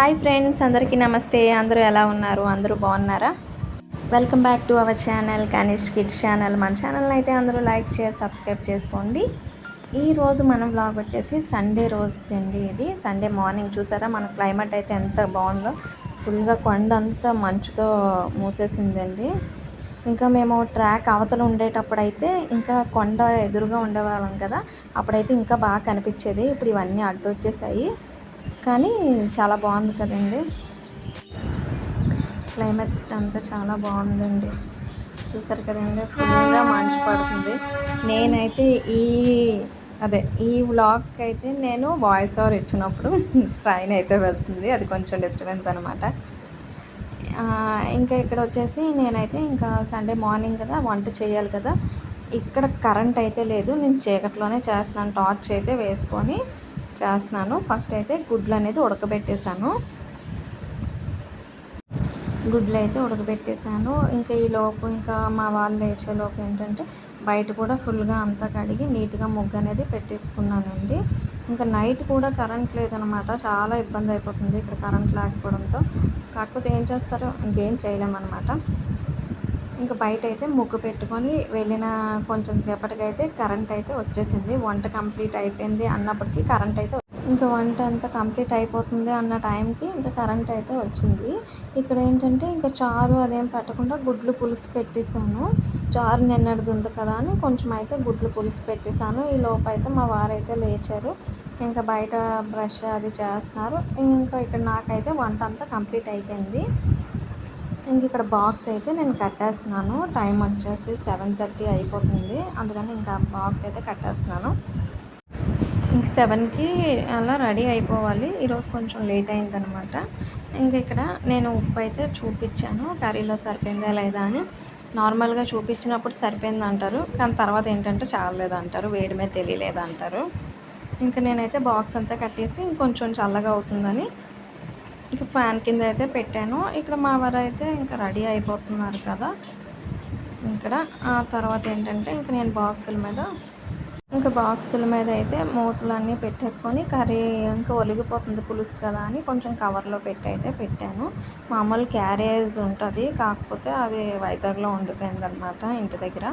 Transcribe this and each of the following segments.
Hi friends అందరికీ నమస్తే. అందరూ ఎలా ఉన్నారు? అందరూ బాగున్నారా? Welcome back to our channel Kanish kids channel. మన ఛానల్ని అయితే అందరూ లైక్ షేర్ సబ్స్క్రైబ్ చేసుకోండి. ఈరోజు మన బ్లాగ్ వచ్చేసి సండే రోజు అండి ఇది. సండే మార్నింగ్ చూసారా? మన క్లైమేట్ అయితే ఎంత బాగుందో. ఫుల్గా కొండ అంతా మంచుతో మూసేసిందండి. ఇంకా మేము ట్రాక్ అవతల ఉండేటప్పుడు అయితే ఇంకా కొండ ఎదురుగా ఉండేవాళ్ళం కదా. అప్పుడైతే ఇంకా బాగా కనిపించేది. ఇప్పుడు ఇవన్నీ అడ్డు వచ్చేసాయి. కానీ చాలా బాగుంది కదండి. క్లైమేట్ అంతా చాలా బాగుందండి. చూసారు కదండి ఫుల్గా మంచు పడుతుంది నేనైతే ఈ అదే ఈ వ్లాగ్కి అయితే నేను వాయిస్ ఓవర్ ఇచ్చినప్పుడు ట్రైన్ అయితే వెళ్తుంది. అది కొంచెం డిస్టర్బెన్స్ అనమాట ఇంకా ఇక్కడ వచ్చేసి నేనైతే ఇంకా సండే మార్నింగ్ కదా వంట చేయాలి కదా. ఇక్కడ కరెంట్ అయితే లేదు. నేను చీకట్లోనే చేస్తున్నాను. టార్చ్ అయితే వేసుకొని చేస్తున్నాను. ఫస్ట్ అయితే గుడ్లు అనేది ఉడకబెట్టేశాను. గుడ్లు అయితే ఉడకబెట్టేశాను. ఇంకా ఈ లోపు ఇంకా మా వాళ్ళు లేచే లోపు ఏంటంటే బయట కూడా ఫుల్గా అంతా కడిగి నీట్గా ముగ్గు అనేది పెట్టేసుకున్నానండి. ఇంకా నైట్ కూడా కరెంట్ లేదనమాట. చాలా ఇబ్బంది అయిపోతుంది ఇక్కడ కరెంట్ లేకపోవడంతో. కాకపోతే ఏం చేస్తారో? ఇంకేం చేయలేమన్నమాట ఇంకా బయట అయితే ముగ్గు పెట్టుకొని వెళ్ళిన కొంచెం సేపటికైతే కరెంట్ అయితే వచ్చేసింది. వంట కంప్లీట్ అయిపోయింది అన్నప్పటికీ కరెంట్ అయితే ఇంకా వంట అంతా కంప్లీట్ అయిపోతుంది అన్న టైంకి ఇంకా కరెంట్ అయితే వచ్చింది. ఇక్కడ ఏంటంటే ఇంకా చారు అదేం పెట్టకుండా గుడ్లు పులుసు పెట్టేశాను. చారు నిన్నటిది ఉంది కదా అని కొంచెం అయితే గుడ్లు పులుసు పెట్టేశాను. ఈ లోపు అయితే మా వారైతే లేచారు. ఇంకా బయట బ్రష్ అది చేస్తున్నారు. ఇంకా ఇక్కడ నాకైతే వంట అంతా కంప్లీట్ అయిపోయింది. ఇంక ఇక్కడ బాక్స్ అయితే నేను కట్టేస్తున్నాను. టైం వచ్చేసి సెవెన్ థర్టీ అయిపోతుంది. అందుకని ఇంకా బాక్స్ అయితే కట్టేస్తున్నాను. ఇంక సెవెన్కి అలా రెడీ అయిపోవాలి. ఈరోజు కొంచెం లేట్ అయిందనమాట. ఇంక ఇక్కడ నేను ఉప్పు అయితే చూపించాను. కర్రీలో సరిపోయిందా లేదా అని నార్మల్గా చూపించినప్పుడు సరిపోయింది అంటారు. కానీ తర్వాత ఏంటంటే చాలలేదంటారు వేడి మీద తెలియలేదు అంటారు. ఇంకా నేనైతే బాక్స్ అంతా కట్టేసి ఇంకొంచెం చల్లగా అవుతుందని ఇక ఫ్యాన్ కింద అయితే పెట్టాను. ఇక్కడ మా వారు అయితే ఇంకా రెడీ అయిపోతున్నారు కదా. ఇక్కడ ఆ తర్వాత ఏంటంటే ఇంక నేను బాక్సుల మీద ఇంకా బాక్సుల మీద అయితే మూతలన్నీ పెట్టేసుకొని కర్రీ ఇంకా ఒలిగిపోతుంది పులుసు కదా అని కొంచెం కవర్లో పెట్టి అయితే పెట్టాను. మామూలు క్యారేజ్ ఉంటుంది కాకపోతే అది వైజాగ్లో ఉండిపోయింది అనమాట ఇంటి దగ్గర.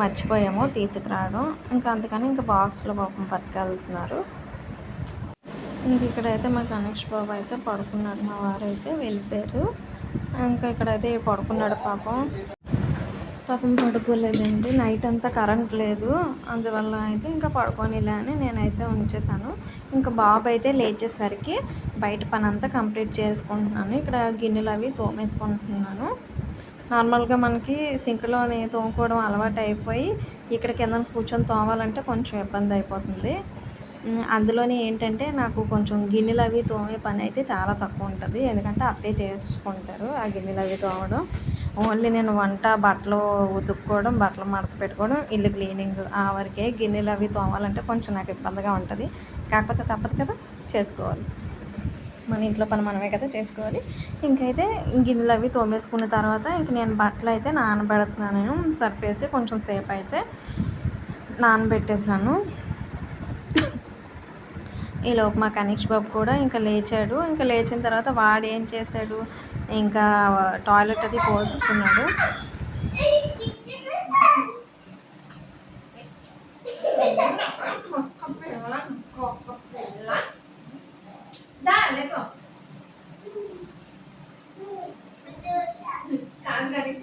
మర్చిపోయాము తీసుకురావడం. ఇంకా అందుకని ఇంకా బాక్స్లో పాపం పట్టుకెళ్తున్నారు. ఇంక ఇక్కడైతే మా గణేష్ బాబు అయితే పడుకున్నాడు. మా వారు అయితే వెళ్ళిపోయారు. ఇంకా ఇక్కడైతే పడుకున్నాడు పాపం. పాపం పడుకోలేదండి. నైట్ అంతా కరెంట్ లేదు. అందువల్ల అయితే ఇంకా పడుకోనిలే అని నేనైతే ఉంచేసాను ఇంకా బాబు అయితే లేచేసరికి బయట పని అంతా కంప్లీట్ చేసుకుంటున్నాను. ఇక్కడ గిన్నెలు అవి తోమేసుకుంటున్నాను. నార్మల్గా మనకి సింక్లోని తోముకోవడం అలవాటు అయిపోయి ఇక్కడ కింద కూర్చొని తోమాలంటే కొంచెం ఇబ్బంది అయిపోతుంది. అందులోనే ఏంటంటే నాకు కొంచెం గిన్నెలు అవి తోమే పని అయితే చాలా తక్కువ ఉంటుంది. ఎందుకంటే అత్తయ్య చేసుకుంటారు ఆ గిన్నెలు అవి తోమడం. ఓన్లీ నేను వంట బట్టలు ఉతుక్కోవడం బట్టలు మడత పెట్టుకోవడం ఇల్లు క్లీనింగ్ ఆ వరకే గిన్నెలు అవి తోమాలంటే కొంచెం నాకు ఇబ్బందిగా ఉంటుంది. కాకపోతే తప్పదు కదా చేసుకోవాలి. మన ఇంట్లో పని మనమే కదా చేసుకోవాలి. ఇంకైతే గిన్నెలు అవి తోమేసుకున్న తర్వాత ఇంక నేను బట్టలు అయితే నానబెడుతున్నాను. సర్ఫేసి కొంచెం సేపు అయితే నానబెట్టేసాను. ఈలోపు మా కనీష్ బాబు కూడా ఇంకా లేచాడు. ఇంకా లేచిన తర్వాత వాడు ఏం చేశాడు? ఇంకా టాయిలెట్ అది పోసుకున్నాడు.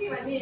ఇవన్నీ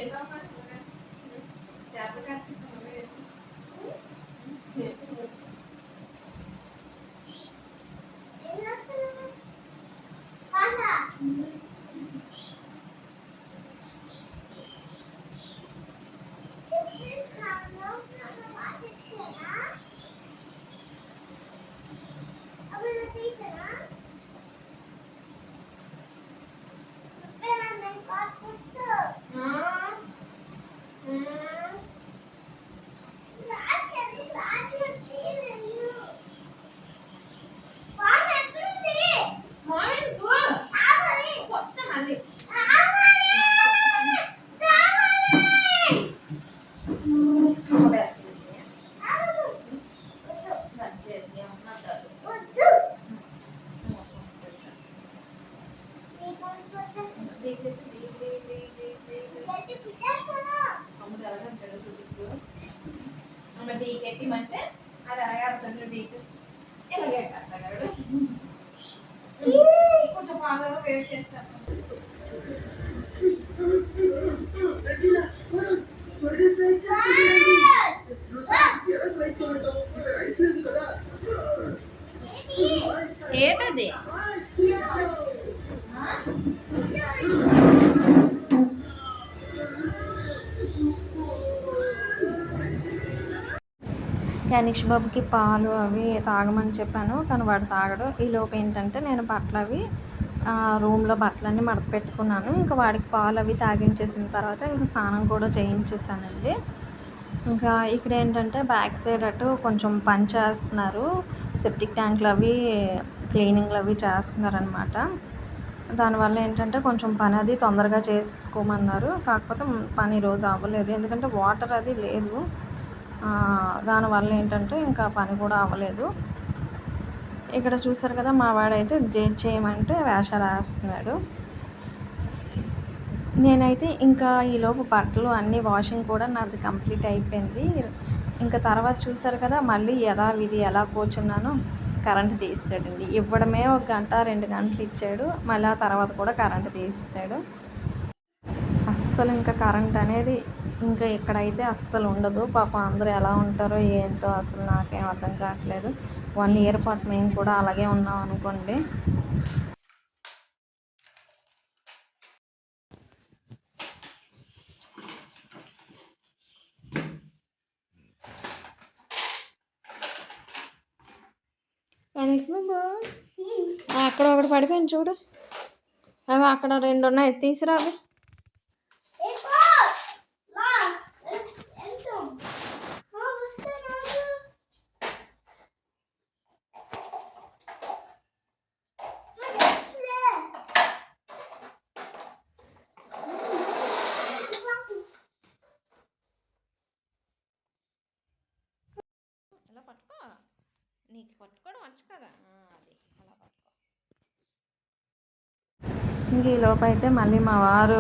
మనీష్ బాబుకి పాలు అవి తాగమని చెప్పాను కానీ వాడు తాగడు. ఈ ఏంటంటే నేను బట్టలు అవి రూమ్లో బట్టలన్నీ మడత పెట్టుకున్నాను. ఇంకా వాడికి పాలు అవి తాగించేసిన తర్వాత ఇంకా స్నానం కూడా చేయించేసానండి ఇంకా ఇక్కడ ఏంటంటే బ్యాక్ సైడ్ అటు కొంచెం పని చేస్తున్నారు. సెప్టిక్ ట్యాంకులు అవి క్లీనింగ్లు అవి చేస్తున్నారు అనమాట దానివల్ల ఏంటంటే కొంచెం పని అది తొందరగా చేసుకోమన్నారు. కాకపోతే పని ఈరోజు అవ్వలేదు. ఎందుకంటే వాటర్ అది లేదు. దానివల్ల ఏంటంటే ఇంకా పని కూడా అవ్వలేదు. ఇక్కడ చూసారు కదా మా వాడైతే జేజ్ చేయమంటే వేషాలు వేస్తున్నాడు. నేనైతే ఇంకా ఈలోపు బట్టలు అన్నీ వాషింగ్ కూడా నాది కంప్లీట్ అయిపోయింది. ఇంకా తర్వాత చూసారు కదా మళ్ళీ యథావిధి ఎలా కూర్చున్నానో కరెంట్ తీసాడండి ఇవ్వడమే ఒక గంట రెండు గంటలు ఇచ్చాడు. మళ్ళీ ఆ తర్వాత కూడా కరెంట్ తీసాడు అస్సలు ఇంకా కరెంట్ అనేది ఇంకా ఇక్కడైతే అస్సలు ఉండదు. పాపం అందరూ ఎలా ఉంటారో ఏంటో అసలు నాకేం అర్థం కావట్లేదు. వన్ ఇయర్ పాటు మేము కూడా అలాగే ఉన్నాం అనుకోండి. అక్కడ ఒకటి పడిపోయింది చూడు. అవి అక్కడ రెండు ఉన్నాయి తీసురా నీకు పట్టుకోవడం వచ్చు కదా? అది. అలా పట్టుకో. ఇంక ఈ లోపైతే అయితే మళ్ళీ మా వారు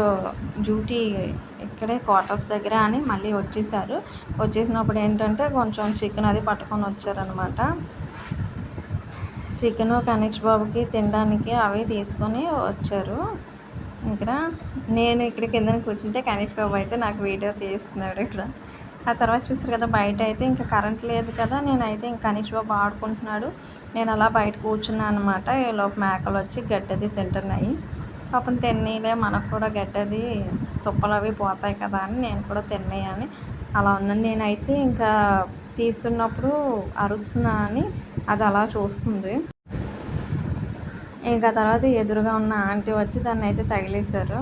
డ్యూటీ ఇక్కడే క్వార్టర్స్ దగ్గర అని మళ్ళీ వచ్చేసారు. వచ్చేసినప్పుడు ఏంటంటే కొంచెం చికెన్ అది పట్టుకొని వచ్చారనమాట చికెన్ కనీష్ బాబుకి తినడానికి అవి తీసుకొని వచ్చారు. ఇక్కడ నేను ఇక్కడ కింద కూర్చుంటే కనీష్ బాబు అయితే నాకు వీడియో తీస్తున్నాడు ఇక్కడ. ఆ తర్వాత చూసారు కదా బయట అయితే ఇంకా కరెంట్ లేదు కదా నేనైతే ఇంకా కనీష్ బాబు ఆడుకుంటున్నాడు. నేను అలా బయట కూర్చున్నాను అనమాట ఈ లోపు మేకలు వచ్చి గడ్డది తింటున్నాయి. పాపం తిన్నీలే మనకు కూడా గడ్డది తుప్పలు అవి పోతాయి కదా అని నేను కూడా తిన్నాయి అని అలా ఉన్నాను. నేనైతే ఇంకా తీస్తున్నప్పుడు అరుస్తున్నా అని అది అలా చూస్తుంది. ఇంకా తర్వాత ఎదురుగా ఉన్న ఆంటీ వచ్చి దాన్ని అయితే తగిలేశారు.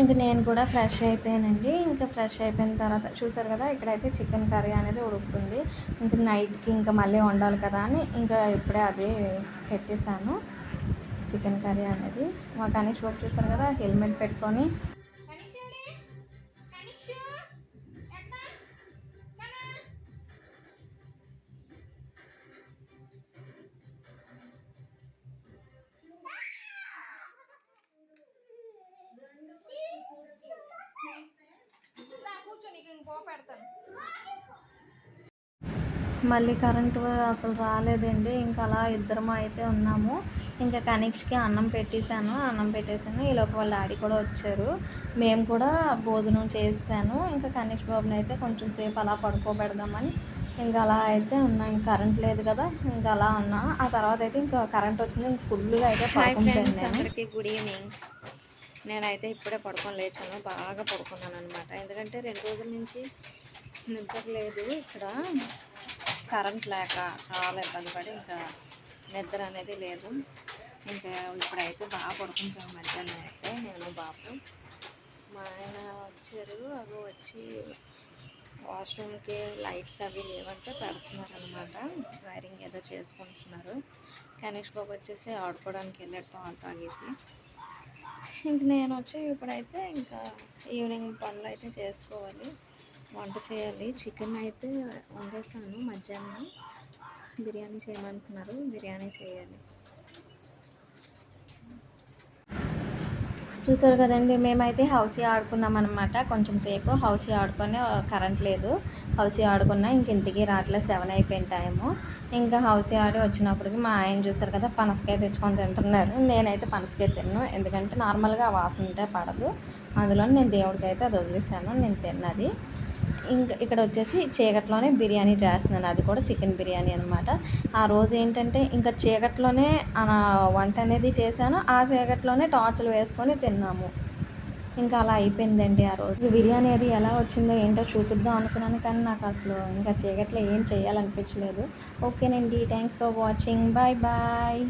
ఇంక నేను కూడా ఫ్రెష్ అయిపోయానండి. ఇంకా ఫ్రెష్ అయిపోయిన తర్వాత చూసారు కదా ఇక్కడైతే చికెన్ కర్రీ అనేది ఉడుకుతుంది. ఇంక నైట్కి ఇంకా మళ్ళీ వండాలి కదా అని ఇంకా ఇప్పుడే అదే పెట్టేశాను. చికెన్ కర్రీ అనేది. మా కనీష్ బాబు చూసారు కదా హెల్మెట్ పెట్టుకొని పెడతాను. మళ్ళీ కరెంటు అసలు రాలేదండి. ఇంకా అలా ఇద్దరం అయితే ఉన్నాము. ఇంకా కనీష్కి అన్నం పెట్టేశాను అన్నం పెట్టేశాను. ఈ లోపు వాళ్ళ డాడీ కూడా వచ్చారు. మేము కూడా భోజనం చేసాను ఇంకా కనీష్ బాబుని అయితే కొంచెం సేపు అలా పడుకోబెడదామని ఇంకా అలా అయితే ఉన్నా. ఇంకా కరెంట్ లేదు కదా ఇంకా అలా ఉన్నా. ఆ తర్వాత అయితే ఇంకా కరెంట్ వచ్చింది. ఇంకా ఫుల్గా అయితే అందరికీ గుడ్ ఈవినింగ్. నేనైతే ఇప్పుడే పడుకొని లేచాను. బాగా పడుకున్నాను అనమాట ఎందుకంటే రెండు రోజుల నుంచి నిద్ర లేదు ఇక్కడ కరెంట్ లేక చాలా ఇబ్బంది పడి ఇంకా నిద్ర అనేది లేదు. ఇంకా ఇప్పుడైతే బాగా పడుకుంటాం మధ్యాహ్నం అయితే నేను బాబు. మా ఆయన వచ్చారు. అవి వచ్చి వాష్రూమ్కి లైట్స్ అవి లేవంటే పెడుతున్నారు అనమాట వైరింగ్ ఏదో చేసుకుంటున్నారు. గణేష్ బాబు వచ్చేసి ఆడుకోవడానికి వెళ్ళాడు పాలు తాగేసి. ఇంక నేను వచ్చి ఇప్పుడైతే ఇంకా ఈవినింగ్ పనులు అయితే చేసుకోవాలి. వంట చేయాలి. చికెన్ అయితే వండేసాను మధ్యాహ్నం. బిర్యానీ చేయమంటున్నారు. బిర్యానీ చేయాలి. చూసారు కదండి మేమైతే హౌసీ ఆడుకున్నాం అనమాట కొంచెం సేపు హౌసీ ఆడుకొని కరెంట్ లేదు. హౌసీ ఆడుకున్నా ఇంక ఇంటికి రావట్లేదు సెవెన్ అయిపోయిన టైము. ఇంకా హౌసీ ఆడి వచ్చినప్పటికి మా ఆయన చూసారు కదా పనసకాయ తెచ్చుకొని తింటున్నారు. నేనైతే పనసకాయ తిన్ను. ఎందుకంటే నార్మల్గా ఆ వాసన ఉంటే పడదు. అందులో నేను దేవుడికి అయితే అది వదిలేసాను నేను తిన్నది. ఇంకా ఇక్కడ వచ్చేసి చీకట్లోనే బిర్యానీ చేస్తున్నాను. అది కూడా చికెన్ బిర్యానీ అనమాట ఆ రోజు ఏంటంటే ఇంకా చీకట్లోనే ఆ వంట అనేది చేశాను. ఆ చీకట్లోనే టార్చులు వేసుకొని తిన్నాము. ఇంకా అలా అయిపోయిందండి ఆ రోజు. బిర్యానీ అది ఎలా వచ్చిందో ఏంటో చూపిద్దాం అనుకున్నాను కానీ నాకు అసలు ఇంకా చీకట్లో ఏం చేయాలనిపించలేదు. ఓకేనండి. Thanks for watching bye bye